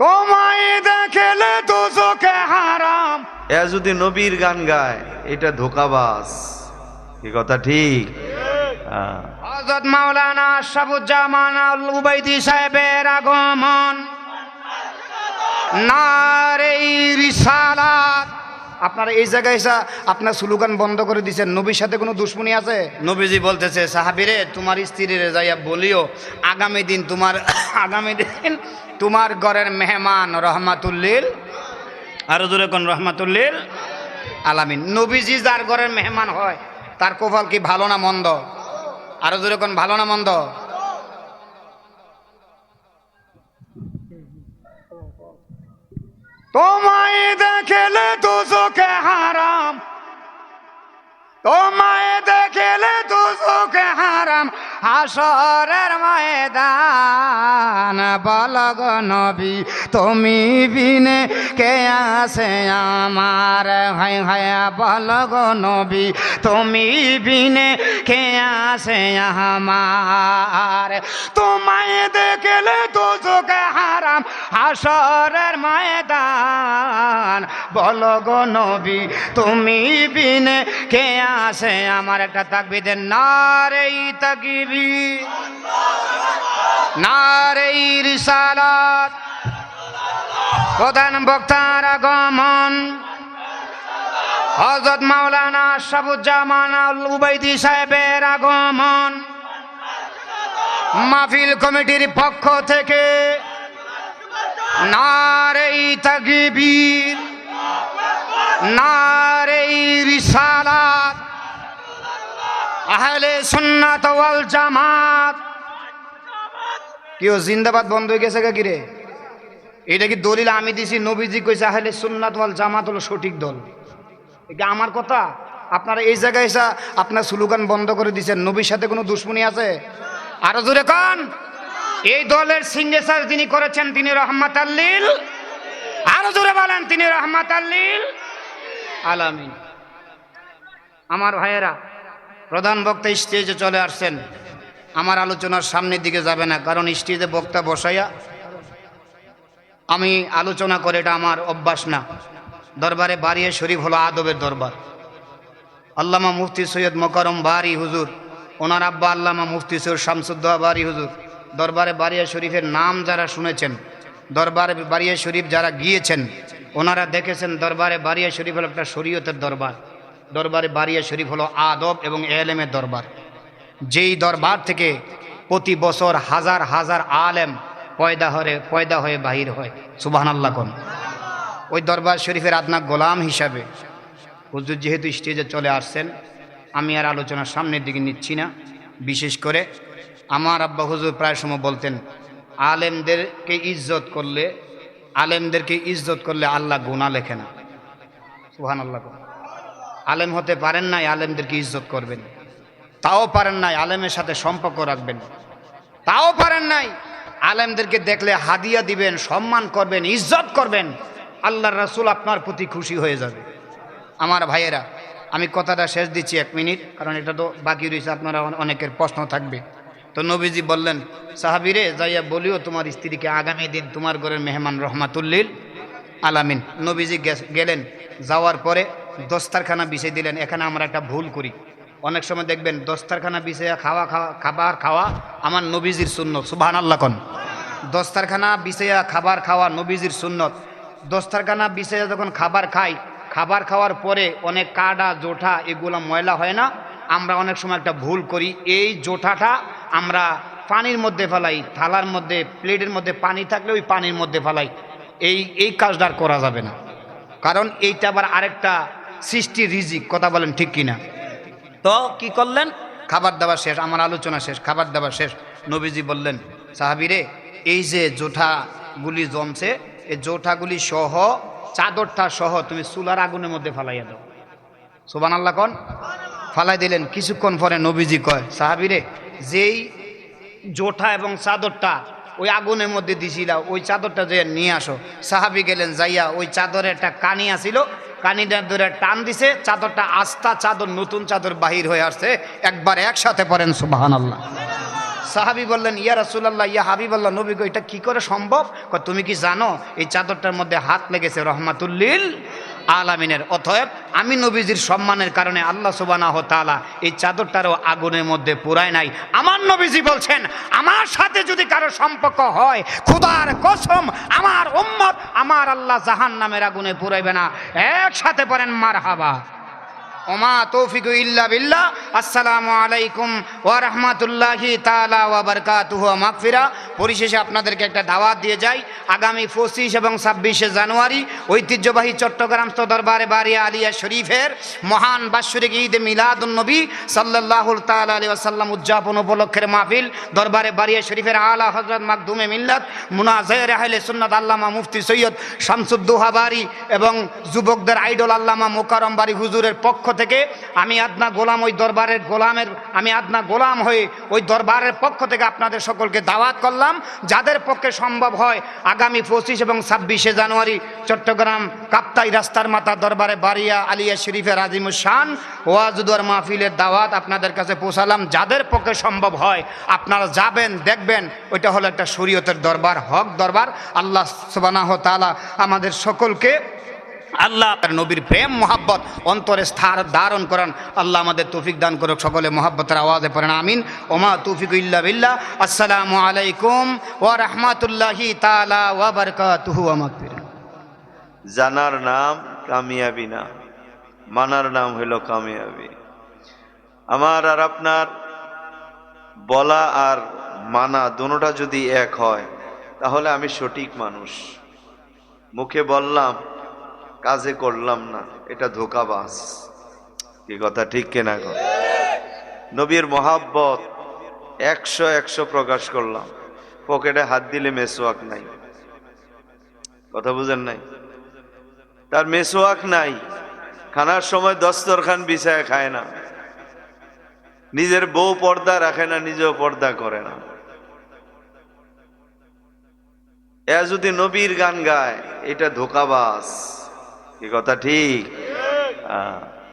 তোমায় দেখেলে তো চোখে হারাম। এ যদি নবীর গান গায় এটা ধোকাবাস কি কথা ঠিক? হ্যাঁ। হজরত মাওলানা আশরাফুজ্জামান আল উবাইদি সাহেবের আগমন। নারে রিসালাত আপনারা এই জায়গায় এসে আপনার স্লোগান বন্ধ করে দিচ্ছেন নবীর সাথে কোনো দুশ্মনী আছে? নবীজি বলতেছে, সাহাবিরে, তোমার স্ত্রীর যাইয়া বলিও, আগামী দিন তোমার, আগামী দিন তোমার ঘরের মেহমান রহমাতুল্লিল আরও জোরে কোন রহমাতুল্লিল আলামিন। নবীজি যার ঘরের মেহমান হয়, তার কপাল কি ভালো না মন্দ? আরও জোরে কোন ভালো না মন্দ? তোমায় দেখলে তো চোখে হারাম। তোমায় দেখলে তো চোখে হারাম। হাসরের ময়দান, বলগ নবী, তুমি বিনে কে আছে আমার? হায় হায়, বলগ নবী, তুমি বিনে কে আছে আমার? তোমায় দেখলে তো চোখে হারাম। হাসরের ময়দান বলগ নবী, তুমি বিনে কে আছে? আমার একটা তাকবিদের নারেই তাকিবি নারেই রিসালাত। প্রধান বক্তার আগমন। হজরত মাওলানা আল উবাইদি সাহেবের আগমন। মাহফিল কমিটির পক্ষ থেকে নারেই তাকবীর, নারেই রিসালাত, আহলে সুন্নাত ওয়াল জামাত। কেউ জিন্দাবাদ বন্ধ হয়ে গেছে কি রে এটা কি দলিল আমি দিছি? নবীজি কইছে আহলে সুন্নাত ওয়াল জামাত হলো সঠিক দল। এটা আমার কথা? আপনারা এই জায়গায় এসে আপনার স্লোগান বন্ধ করে দিচ্ছেন নবীর সাথে কোনো দুশ্মনী আছে? আরও জোরে কন। এই দলের সিগনেচার যিনি করেছেন তিনি রহমাত আল্লিল। আরও জোরে বলেন, তিনি রহমাত আল্লিল। আলামিন। আমার ভাইয়েরা, প্রধান বক্তা স্টেজে চলে আসছেন। আমার আলোচনার সামনের দিকে যাবে না, কারণ স্টেজে বক্তা বসাইয়া আমি আলোচনা করে এটা আমার অভ্যাস না। দরবারে বাড়িয়ে শরীফ হলো আদবের দরবার। আল্লামা মুফতি সৈয়দ মকরম বারি হুজুর, ওনার আব্বা আল্লামা মুফতি সৈয়দ শামসুদ্দোহা বারি হুজুর। দরবারে বারিয়া শরীফের নাম যারা শুনেছেন, দরবারে বারিয়া শরীফ যারা গিয়েছেন, ওনারা দেখেছেন দরবারে বারিয়া শরীফ হলো একটা শরীয়তের দরবার। দরবারে বারিয়া শরীফ হলো আদব এবং এলেমের দরবার। যেই দরবার থেকে প্রতি বছর হাজার হাজার আলেম পয়দা হয়ে পয়দা হয়ে বাহির হয়। সুবাহান আল্লাহ কোন। ওই দরবার শরীফের আপনার গোলাম হিসাবে হুজুর যেহেতু স্টেজে চলে আসছেন, আমি আর আলোচনার সামনের দিকে নিচ্ছি না। বিশেষ করে আমার আব্বা হুজুর প্রায় সময় বলতেন, আলেমদেরকে ইজ্জত করলে, আলেমদেরকে ইজ্জত করলে আল্লাহ গুণা লেখে না। সুহান আল্লাহ আলেম হতে পারেন নাই, আলেমদেরকে ইজ্জত করবেন। তাও পারেন নাই, আলেমের সাথে সম্পর্ক রাখবেন। তাও পারেন নাই, আলেমদেরকে দেখলে হাদিয়া দিবেন, সম্মান করবেন, ইজ্জত করবেন। আল্লাহর রাসুল আপনার প্রতি খুশি হয়ে যাবে। আমার ভাইয়েরা, আমি কথাটা শেষ দিচ্ছি এক মিনিট, কারণ এটা তো বাকি রয়েছে আপনারা অনেকের প্রশ্ন থাকবে। তো নবীজি বললেন, সাহাবিরে, যাইয়া বলিও তোমার স্ত্রীকে আগামী দিন তোমার ঘরের মেহমান রহমাতুল্লিল আলামিন। নবীজি গেলেন, যাওয়ার পরে দস্তারখানা বিছিয়ে দিলেন। এখানে আমরা একটা ভুল করি। অনেক সময় দেখবেন দস্তারখানা বিছিয়ে খাওয়া খাওয়া, খাবার খাওয়া আমার নবীজির সুন্নত সুবাহান আল্লাহ কন। দস্তারখানা বিছিয়া খাবার খাওয়া নবীজির সুন্নত। দস্তারখানা বিছিয়া যখন খাবার খাই, খাবার খাওয়ার পরে অনেক কাডা জোঠা এগুলো ময়লা হয় না। আমরা অনেক সময় একটা ভুল করি। এই জোঠাটা আমরা পানির মধ্যে ফেলাই, থালার মধ্যে, প্লেটের মধ্যে পানি থাকলে ওই পানির মধ্যে ফেলাই। এই এই কাজটা আর করা যাবে না। কারণ এইটা আবার আরেকটা সৃষ্টি রিজিক, কথা বলেন ঠিক কিনা। তো কি করলেন? খাবার দাবার শেষ, আমার আলোচনা শেষ, খাবার দাবার শেষ। নবীজি বললেন, সাহাবিরে, এই যে জোঠাগুলি জমছে, এই জোঠাগুলি সহ, চাদরটা সহ তুমি চুলার আগুনের মধ্যে ফালাইয়া দাও। সোবান আল্লাহ কন। ফালাই দিলেন। কিছুক্ষণ পরে নবীজি কয়, সাহাবিরে, যেই জোঠা এবং চাদরটা ওই আগুনের মধ্যে দিছিল, ওই চাদরটা যে নিয়ে আসো। সাহাবি গেলেন, যাইয়া ওই চাদরে একটা কানি আসিল কানিটা ধরে টান দিছে, চাদরটা আস্তা চাদর, নতুন চাদর বাহির হয়ে আসছে, একবার একসাথে পড়েন সুবাহান আল্লাহ সাহাবি বললেন, ইয়া রাসূলুল্লাহ, ইয়া হাবিবাল্লাহ। নবী এটা কি করে সম্ভব? তুমি কি জানো, এই চাদরটার মধ্যে হাত লেগেছে রহমাতুল্লিল আলামিনের। অতএব আমি নবীজির সম্মানের কারণে আল্লাহ সুবানাহ তালা এই চাদরটারও আগুনের মধ্যে পুরায় নাই। আমার নবীজি বলছেন, আমার সাথে যদি কারও সম্পর্ক হয়, খুদার কসম, আমার উম্মত আমার আল্লাহ জাহান নামের আগুনে পুরাইবে না। একসাথে পড়েন মার হাবা ওমা তৌফিক ইল্লা বিল্লাহ। আসসালামু আলাইকুম ওয়া রাহমাতুল্লাহি তাআলা ওয়া বারাকাতুহু। ওয়া মাগফিরা। পরিশেষে আপনাদেরকে একটা দাওয়াত দিয়ে যাই। আগামী পঁচিশ এবং ছাব্বিশে জানুয়ারি ঐতিহ্যবাহী চট্টগ্রাম দরবারে বারিয়া আলিয়া শরীফের মহান বাৎসরিক ঈদ মিলাদুন নবী সাল্লাল্লাহু তাআলা আলাইহি ওয়াসাল্লাম উদযাপন উপলক্ষের মাহফিল দরবারে বারিয়া শরীফের আলা হযরত মাকদুমে মিল্লাত মুনাজায়ের আহলে সুন্নাত আল্লামা মুফতি সৈয়দ শামসুদ্দোহা বাড়ি এবং যুবকদের আইডল আল্লামা মোকারম বাড়ি হুজুরের পক্ষ থেকে আমি আদনা গোলাম ওই দরবারের গোলামের, আমি আদনা গোলাম হয়ে ওই দরবারের পক্ষ থেকে আপনাদের সকলকে দাওয়াত করলাম। যাদের পক্ষে সম্ভব হয় আগামী পঁচিশ এবং ছাব্বিশে জানুয়ারি চট্টগ্রাম কাপ্তাই রাস্তার মাথা দরবারে বাড়িয়া আলিয়া শরীফের শান, ওয়াজুদুয়ার মাহফিলের দাওয়াত আপনাদের কাছে পৌঁছালাম। যাদের পক্ষে সম্ভব হয় আপনারা যাবেন, দেখবেন, ওইটা হলো একটা শরীয়তের দরবার, হক দরবার। আল্লাহ সুবানাহ তাআলা আমাদের সকলকে আল্লাহ তার নবীর প্রেম, মোহাব্বত, অন্তরে স্থার ধারণ করেন। আল্লাহ আমাদের তৌফিক দান করুক, সকলে মোহাব্বতের আওয়াজে পড়েন, আমিন। ওমা তৌফিক ইল্লা বিল্লাহ। আসসালামু আলাইকুম ওয়া রাহমাতুল্লাহি তাআলা ওয়া বারাকাতুহু ওয়া মাগফিরাহ। জানার নাম কামিয়াবি না, মানার নাম হইল কামিয়াবি। আমার আর আপনার বলা আর মানা দুটোটা যদি এক হয়, তাহলে আমি সঠিক মানুষ। মুখে বললাম কাজে করলাম না, এটা ধোকাবাজ। কি কথা, ঠিক কেনা গো? নবীর মহাব্বত, একশো একশো প্রকাশ করলাম। পকেটে হাত দিলে মেসোয়াক নাই। কথা বুঝেন নাই? তার মেসোয়াক নাই। খানার সময় দস্তরখান বিছায় খায় না। নিজের বউ পর্দা রাখে না, নিজেও পর্দা করে না। এ যদি নবীর গান গায়, এটা ধোকাবাজ। কি কথা? ঠিক। হ্যাঁ।